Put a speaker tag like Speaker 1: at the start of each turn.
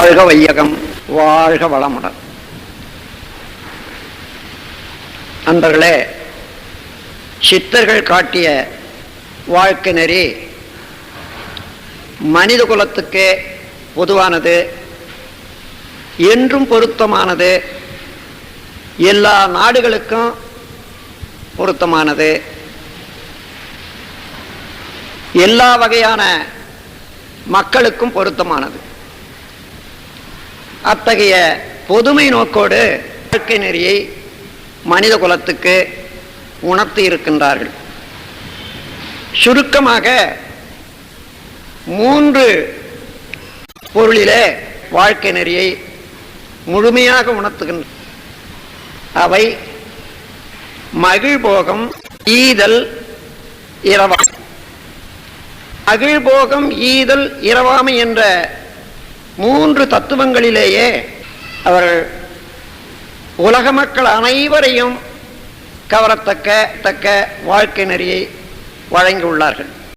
Speaker 1: வாழ்க வையகம் வாழ்க வளமுடன். நண்பர்களே சித்தர்கள் காட்டிய வாழ்க்கை நெறி மனித குலத்துக்கு பொதுவானது என்றும் பொருத்தமானது எல்லா நாடுகளுக்கும் பொருத்தமானது. எல்லா வகையான மக்களுக்கும் பொருத்தமானது. அத்தகைய பொதுமை நோக்கோடு வாழ்க்கை நெறியை மனித குலத்துக்கு உணர்த்தி இருக்கின்றார்கள். சுருக்கமாக மூன்று பொருளிலே வாழ்க்கை நெறியை முழுமையாக உணர்த்துகின்ற அவை மகிழ்போகம் ஈதல் இரவா மகிழ்போகம் ஈதல் இரவாமை என்ற மூன்று தத்துவங்களிலேயே அவர்கள் உலக மக்கள் அனைவரையும் கவரத்தக்க தக்க வாழ்க்கை நெறியை வழங்கியுள்ளார்கள்.